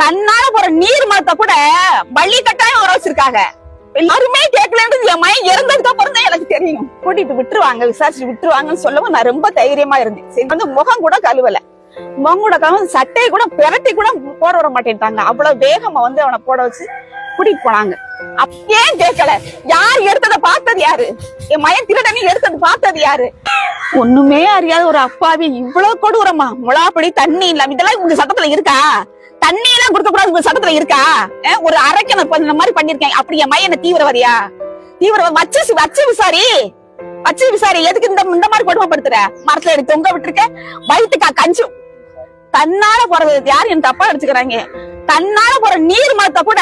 தன்னால போற நீர் மரத்தை கூட வள்ளி கட்டாயம் வர வச்சிருக்காங்க. எல்லாருமே கேட்கலன்றது என் மயன் இறந்ததுக்கு அப்புறம் தான் எனக்கு தெரியும். கூட்டிட்டு விட்டுருவாங்க விசாரிச்சு விட்டுருவாங்கன்னு சொல்லவும் நான் ரொம்ப தைரியமா இருந்தேன். சரி வந்து முகம் கூட கழுவல. முகம் கூட கழுவ சட்டையை கூட பிரட்டி கூட போட விட மாட்டேன்ட்டாங்க. அவ்வளவு வேகமா வந்து அவனை போட வச்சு கூட்டிட்டு போனாங்க. அப்ப ஏன் கேட்கல யார் எடுத்ததை பார்த்தது யாரு? என் மயன் திருடனி எடுத்தது பார்த்தது யாரு? ஒண்ணுமே அறியாத ஒரு அப்பாவி இவ்வளவு கொடூரமா முளாப்படி தண்ணி இல்லாம இதெல்லாம் உங்க சட்டத்துல இருக்கா? தண்ணி கொடுக்க கூடாது சட்டத்துல இருக்கா? ஒரு அரைக்கண இந்த மாதிரி பண்ணிருக்கேன். அப்படி என் மையன தீவிரவாதியா? தீவிரவாதி வச்சு வச்சு விசாரி. வச்சு விசாரி. எதுக்கு இந்த இந்த மாதிரி கொடுமைப்படுத்துற? மரத்துல எடுத்து தொங்க விட்டுருக்க? வயிற்றுக்கா கஞ்சு. தன்னால போறது யார்? என் தப்பா எடுத்துக்கிறாங்க. தன்னால போற நீர் மரத்தை கூட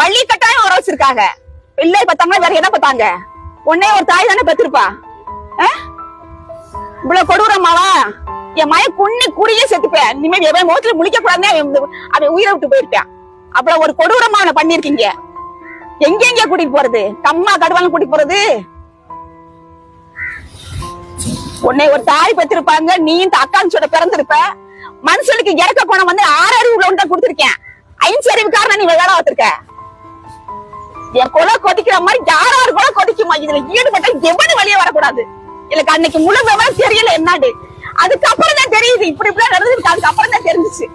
வள்ளி கட்டாயம் வர வச்சிருக்காங்க. பிள்ளை பார்த்தாங்க வேற என்ன பார்த்தாங்க? உன்னே ஒரு தாய் தானே பெத்திருப்பா இவ்வளவு கொடூரமாவா? என் மய குண்ணி குடியே செத்துப்பேன் இனிமே எவன் முகத்துல முழிக்க கூடாதுன்னு அவன் உயிரை விட்டு போயிருப்பேன் அப்புறம் ஒரு கொடூரமா அவனை பண்ணிருக்கீங்க எங்க எங்க கூட்டிட்டு போறது? கம்மா கடுவாலும் கூட்டிட்டு போறது? உன்னை ஒரு தாய் பெற்றிருப்பாங்க. நீ இந்த அக்கான்னு சொல்ல பிறந்திருப்ப. மனுஷனுக்கு இறக்க குணம் வந்து ஆறு அறிவு உள்ளவன் தான் கொடுத்திருக்கேன். ஐந்து அறிவுக்காரன் நீ வேலை பார்த்திருக்க. என் கொலை கொதிக்கிற மாதிரி யாராரு கொலை கொதிக்குமா இதுல ஈடுபட்ட எவனு வெளியே வரக்கூடாது. எனக்கு அன்னைக்கு முழு விவரம் தெரியல என்னாடு அதுக்கப்புறம் தான் தெரியுது. இப்படி இப்படி நடந்துருக்கு அதுக்கப்புறம் தான் தெரிஞ்சுச்சு.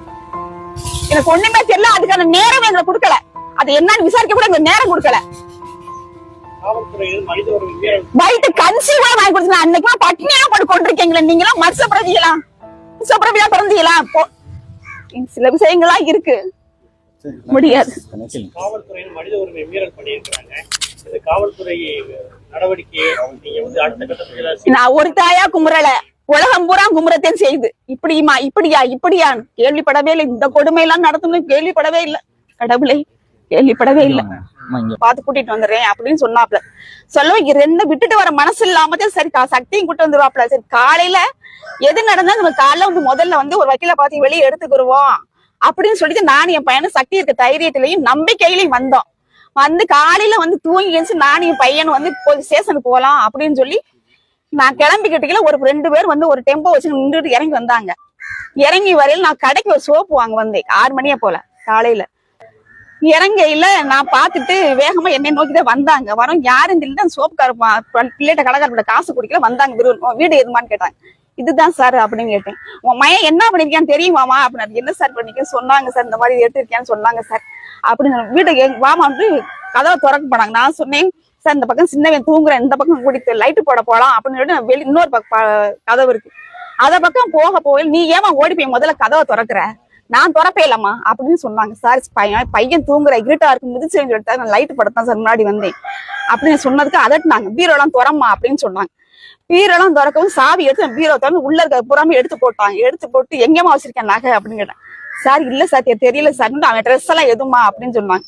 எனக்கு ஒண்ணுமே தெரியல. அதுக்கான நேரம் எங்களை கொடுக்கல. அது என்னன்னு விசாரிக்க கூட எங்களுக்கு நேரம் கொடுக்கல. வயிற்று கன்சி கூட வாங்கி கொடுத்தீங்க அன்னைக்கு பட்டினியா போட்டு கொண்டிருக்கீங்களா. நீங்களா மனுஷ பிரதிகளா மனுஷ பிரதியா பிறந்தீங்களா சில விஷயங்கள்லாம் இருக்கு. முடியாது. நீங்க நான் ஒரு தாயா குமுறல உலகம் பூரா குமுறத்தையும் செய்யுது. இப்படியுமா இப்படியா இப்படியான்னு. கேள்விப்படவே இல்லை. இந்த கொடுமை எல்லாம் நடத்தணும் கேள்விப்படவே இல்லை. கடவுளே கேள்விப்படவே இல்லை. பார்த்து கூட்டிட்டு வந்துடுறேன் அப்படின்னு சொன்னாப்ல. சொல்லவும் இங்க ரெண்டு விட்டுட்டு வர மனசு இல்லாம தான் சரி சக்தியும் கூட்டு வந்துருவாப்ல. சரி காலையில எது நடந்தா நம்ம காலைல வந்து முதல்ல வந்து ஒரு வக்கீல பார்த்து வெளியே எடுத்துக்கிருவோம். அப்படின்னு சொல்லிட்டு நானும் என் பையனும் சக்தி இருக்க தைரியத்திலையும் நம்பிக்கையிலையும் வந்தோம். வந்து காலையில வந்து தூங்கி எழுந்து நானும் என் பையனும் வந்து ஸ்டேஷனுக்கு போலாம் அப்படின்னு சொல்லி நான் கிளம்பிக்கிட்டீங்கள ஒரு ரெண்டு பேர் வந்து ஒரு டெம்போ வச்சு நின்றுட்டு இறங்கி வந்தாங்க. இறங்கி வரையில் நான் கடைக்கு ஒரு சோப்பு வாங்க வந்தேன். ஆறு மணியே போல காலையில. இறங்கையில நான் பார்த்துட்டு வேகமா என்னை நோக்கி தான் வந்தாங்க. வரோம் யாரும் தெரியல சோப்புக்கார பிள்ளைகிட்ட கடைக்காரோட காசு குடிக்கல வந்தாங்க. விரு- உன் வீடு எதுமான்னு கேட்டாங்க. இதுதான் சார் அப்படின்னு கேட்டேன். உன் மையன் என்ன பண்ணிருக்கான்னு தெரியுமாமா அப்படின்னு என்ன சார் பண்ணிக்க சொன்னாங்க சார் இந்த மாதிரி எடுத்திருக்கேன்னு சொன்னாங்க சார். அப்படின்னு வீட்டை வீடு வாமா வந்து கதவை திறக்க போனாங்க. நான் சொன்னேன் சார் இந்த பக்கம் சின்னவன் தூங்குறேன் இந்த பக்கம் கூட்டிட்டு லைட்டு போட போலாம் அப்படின்னு சொல்லிட்டு வெளி இன்னொரு பக்கம் கதவு இருக்கு. அத பக்கம் போக போய் நீ ஏமா ஓடி போய் முதல்ல கதவை திறக்கிற? நான் திறப்பே இல்லம்மா அப்படின்னு சொன்னாங்க. சார் பையன் பையன் தூங்குற இருட்டா இருக்கு மிதிச்சு சொல்லிட்டு நான் லைட் படத்தான் சார் முன்னாடி வந்தேன் அப்படின்னு சொன்னதுக்கு அதட்டினாங்க. பீரோலாம் திறம்மா அப்படின்னு சொன்னாங்க. பீரோலாம் திறக்கவும் சாவி எடுத்து பீரோ திறந்து உள்ள இருக்க புறாம எடுத்து போட்டாங்க எடுத்து போட்டு எங்கேயுமா வச்சிருக்கேன் நகை? அப்படின்னு கேட்டேன். சார் இல்ல சார் தெரியல சார் அவன் ட்ரெஸ் எல்லாம் எதுமா அப்படின்னு சொன்னாங்க.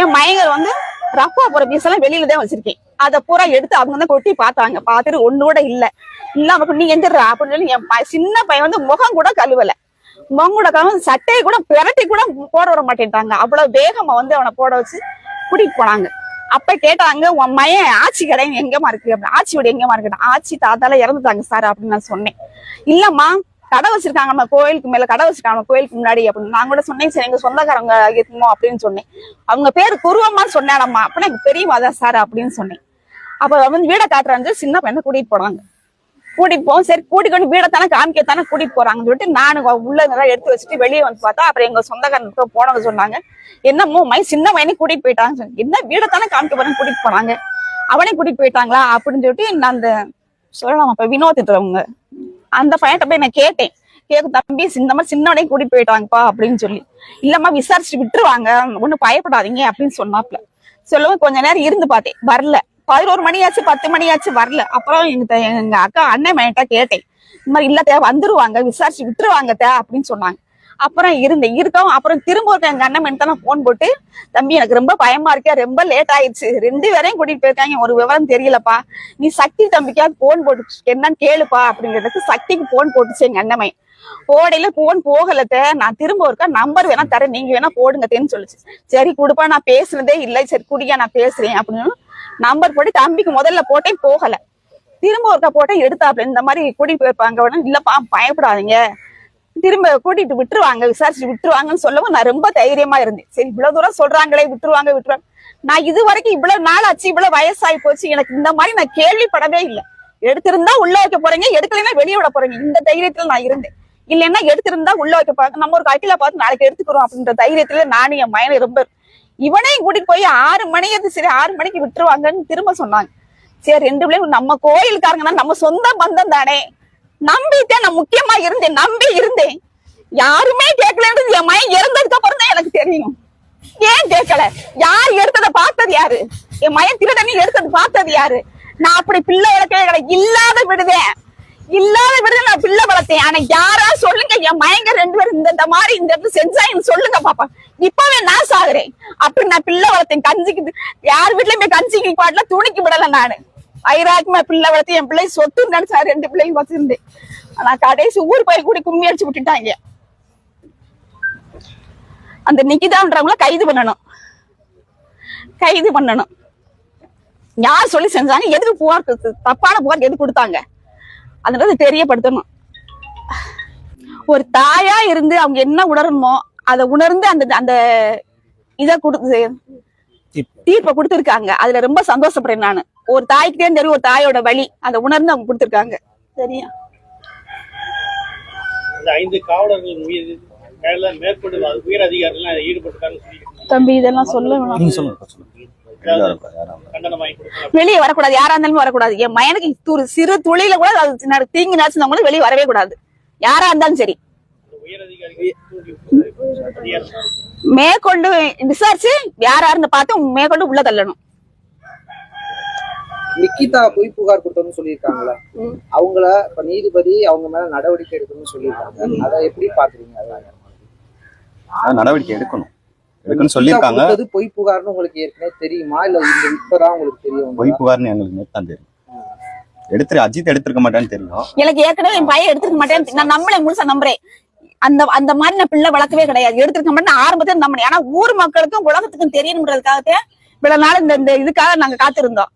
என் மயங்கர் வந்து ரப்பா போற பீஸ் எல்லாம் வெளியில தான் வச்சிருக்கேன். அதை பூரா எடுத்து அவங்க வந்து கொட்டி பார்த்தாங்க. பார்த்துட்டு ஒண்ணு கூட இல்ல இல்லாம நீ எந்திரா அப்படின்னு சொல்லி என் சின்ன பையன் வந்து முகம் கூட கழுவல. முகம் கூட கழுவ சட்டையை கூட பிரட்டி கூட போட விட மாட்டேன்ட்டாங்க. அவ்வளவு வேகமா வந்து அவனை போட வச்சு கூட்டிட்டு போனாங்க. அப்ப கேட்டாங்க உன் மையன் ஆச்சி கடை எங்கம்மா இருக்கு? அப்படின்னு. ஆட்சியோட எங்கேமா எங்கம்மா இருக்கு ஆச்சி தாத்தால இறந்துட்டாங்க சார் அப்படின்னு நான் சொன்னேன். இல்லம்மா கடை வச்சிருக்காங்க நம்ம கோயிலுக்கு மேல கடை வச்சிருக்காங்க நம்ம கோயிலுக்கு முன்னாடி அப்படின்னு. நான் கூட சொன்னேன் சரி எங்க சொந்தக்காரங்க இருக்குமோ அப்படின்னு சொன்னேன். அவங்க பேர் குருவம்மான்னு சொன்னாடம்மா அப்படின்னா எனக்கு பெரியவா தான் சார் அப்படின்னு சொன்னேன். அப்ப வந்து வீடை காட்டுறாங்க சின்ன பையனை கூட்டிட்டு போனாங்க கூட்டிட்டு போவோம் சரி கூட்டிட்டு கொண்டு வீடை தானே காமிக்கத்தானே கூட்டிட்டு போறாங்கன்னு சொல்லிட்டு நானு உள்ள இதெல்லாம் எடுத்து வச்சுட்டு வெளியே வந்து பார்த்தா அப்புறம் எங்க சொந்தக்காரனுக்கு போனவங்க சொன்னாங்க என்னமோ மை சின்ன பையனை கூட்டிட்டு போயிட்டாங்க சொன்னேன். என்ன வீடை தானே காமிக்க போறேன்னு கூட்டிட்டு போனாங்க. அவனே கூட்டிட்டு போயிட்டாங்களா? அப்படின்னு சொல்லிட்டு நான் அந்த சொல்லலாம் அப்ப வினோத்திட்டவங்க அந்த பையன்கிட்ட போய் நான் கேட்டேன். கேட்கும் தம்பி இந்த மாதிரி சின்னவனையும் கூட்டிட்டு போயிட்டாங்கப்பா அப்படின்னு சொல்லி. இல்லம்மா விசாரிச்சு விட்டுருவாங்க. ஒன்னும் பயப்படாதீங்க அப்படின்னு சொன்னாப்ல. சொல்லவும் கொஞ்ச நேரம் இருந்து பார்த்தேன். வரல. பதினோரு மணி ஆச்சு பத்து மணி ஆச்சு வரல. அப்புறம் எங்க எங்க அக்கா அண்ணன் மையன்ட்ட கேட்டேன். இந்த மாதிரி இல்ல தேவை வந்துருவாங்க. விசாரிச்சு விட்டுருவாங்க தே அப்படின்னு சொன்னாங்க. அப்புறம் இருந்தேன். இருக்கவும் அப்புறம் திரும்ப ஒரு எங்க அண்ணன் தான் போன் போட்டு தம்பி எனக்கு ரொம்ப பயமா இருக்கே ரொம்ப லேட் ஆயிடுச்சு. ரெண்டு பேரையும் கூட்டிட்டு போயிருக்காங்க. ஒரு விவரம் தெரியலப்பா. நீ சக்தி தம்பிக்காவது போன் போட்டு என்னன்னு கேளுப்பா அப்படிங்கிறதுக்கு சக்திக்கு போன் போட்டுச்சு எங்க அண்ணமை போடையில போன் போகலத்த. நான் திரும்ப ஒருக்கா நம்பர் வேணா தரேன். நீங்க வேணா போடுங்கத்தேன்னு சொல்லுச்சு. சரி கொடுப்பா நான் பேசுனதே இல்லை. சரி குடியா நான் பேசுறேன் அப்படின்னு நம்பர் போட்டு தம்பிக்கு முதல்ல போட்டேன் போகல. திரும்ப ஒருக்கா போட்டேன் எடுத்தாப்ல இந்த மாதிரி கூட்டிட்டு போயிருப்பாங்க. உடனே இல்லப்பா பயப்படாதீங்க. திரும்ப கூட்டிட்டு விட்டுருவாங்க விசாரிச்சு விட்டுருவாங்கன்னு சொல்லவும் நான் ரொம்ப தைரியமா இருந்தேன். சரி இவ்வளவு தூரம் சொல்றாங்களே விட்டுருவாங்க விட்டுருவாங்க. நான் இது வரைக்கும் இவ்வளவு நாள் ஆச்சு இவ்வளவு வயசாகி போச்சு எனக்கு இந்த மாதிரி நான் கேள்விப்படவே இல்லை. எடுத்திருந்தா உள்ள வைக்க போறீங்க எடுக்கலைன்னா வெளியே விட போறீங்க. இந்த தைரியத்துல நான் இருந்தேன். இல்லைன்னா எடுத்திருந்தா உள்ள வைக்க பாக்க நம்ம ஒரு கட்டில பார்த்து நாளைக்கு எடுத்துக்கிறோம் அப்படின்ற தைரியத்துல நானும் என் மயனை ரொம்ப இவனையும் கூட்டிட்டு போய் ஆறு மணி அது சரி ஆறு மணிக்கு விட்டுருவாங்கன்னு திரும்ப சொன்னாங்க. சரி ரெண்டு பிள்ளைங்க நம்ம கோயிலுக்காரங்கன்னா நம்ம சொந்த பந்தம் தானே. நம்பித்தான் நான் முக்கியமா இருந்தேன் நம்பி இருந்தேன். யாருமே கேட்கலன்றது என் மயன் இறந்ததுக்கு அப்புறம் தான் எனக்கு தெரியும். ஏன் கேட்கல? யார் எடுத்ததை பார்த்தது யாரு? என் மயன் திருடனி எடுத்தது பார்த்தது யாரு? நான் அப்படி பிள்ளை வளர்க்கவே இல்லாத விடுதேன் இல்லாத விடுதலை நான் பிள்ளை வளர்த்தேன். ஆனா யாரா சொல்லுங்க என் மயங்க ரெண்டு பேரும் இந்த இந்த மாதிரி இந்த இடத்துல செஞ்சா எனக்கு சொல்லுங்க பாப்பா. இப்பவே நான் சாகுறேன். அப்படி நான் பிள்ளை வளர்த்தேன். கஞ்சிக்கு யார் வீட்லயுமே கஞ்சிக்கு பாட்டுல துணிக்கு விடல நானு. ஐராக்குமா பிள்ளை வளர்த்து என் பிள்ளை சொத்து நினைச்சா ரெண்டு பிள்ளைங்க வச்சிருந்தேன் ஆனா கடைசி ஊர் போய் கூடி கும்மி அடிச்சு விட்டுட்டாங்க. அந்த நிக்கிதான்றவங்கள கைது பண்ணணும். கைது பண்ணணும். யார் சொல்லி செஞ்சாங்க? எதுக்கு புகார் தப்பான புகார் எதுக்கு கொடுத்தாங்க? அதனால தெரியப்படுத்தணும். ஒரு தாயா இருந்து அவங்க என்ன உணரணுமோ அதை உணர்ந்து அந்த அந்த இதை கொடுத்து தீர்ப்பை கொடுத்துருக்காங்க. அதுல ரொம்ப சந்தோஷப்படுறேன் நானு. ஒரு தாய்க்குதே தெரியும் ஒரு தாயோட வழி அதை உணர்ந்து அவங்க கொடுத்துருக்காங்க. சரியா? ஐந்து காவலர்கள் மீது உயர் அதிகாரிகள் சொல்லி தம்பி இதெல்லாம் சொல்ல வெளியே வரக்கூடாது. யாரா இருந்தாலும் வரக்கூடாது. என் மயனுக்கு ஒரு சிறு துளியில கூட அது தீங்கு நினைச்சிருந்தவங்க கூட வெளியே வரவே கூடாது. யாரா இருந்தாலும் சரி. அந்த மேற்கொண்டு விசாரிச்சு யாரா இருந்து பார்த்து மேற்கொண்டு உள்ள தள்ளணும். நிக்கிதா பொய் புகார் கொடுத்தோம்னு சொல்லியிருக்காங்களா அவங்கள இப்ப நீதிபதி அவங்க மேல நடவடிக்கை எடுக்கணும்னு சொல்லியிருக்காங்க. அதை எப்படி பாக்குறீங்க? நடவடிக்கை எடுக்கணும். எடுக்கணும்னு சொல்லியிருக்காங்க. பொய் புகார்னு உங்களுக்கு ஏற்கனவே தெரியுமா? இல்ல இந்த இப்பதான் உங்களுக்கு தெரியும் பொய் புகார்னு எங்களுக்கு நேத்து தான் தெரியும். எடுத்துரு அஜித் எடுத்திருக்க மாட்டான்னு தெரியும். எனக்கு ஏற்கனவே என் பையன் எடுத்துக்க மாட்டேன் நான் நம்மளே முழுசா நம்புறேன். அந்த அந்த மாதிரி நான் பிள்ளை வளர்க்கவே கிடையாது. எடுத்துக்க மாட்டேன் ஆரம்பத்துல நம்பினேன். ஆனா ஊர் மக்களுக்கும் உலகத்துக்கும் தெரியணுன்றதுக்காகத்தான் இவ்வளவு நாள் இந்த இந்த இதுக்காக நாங்க காத்திருந்தோம்.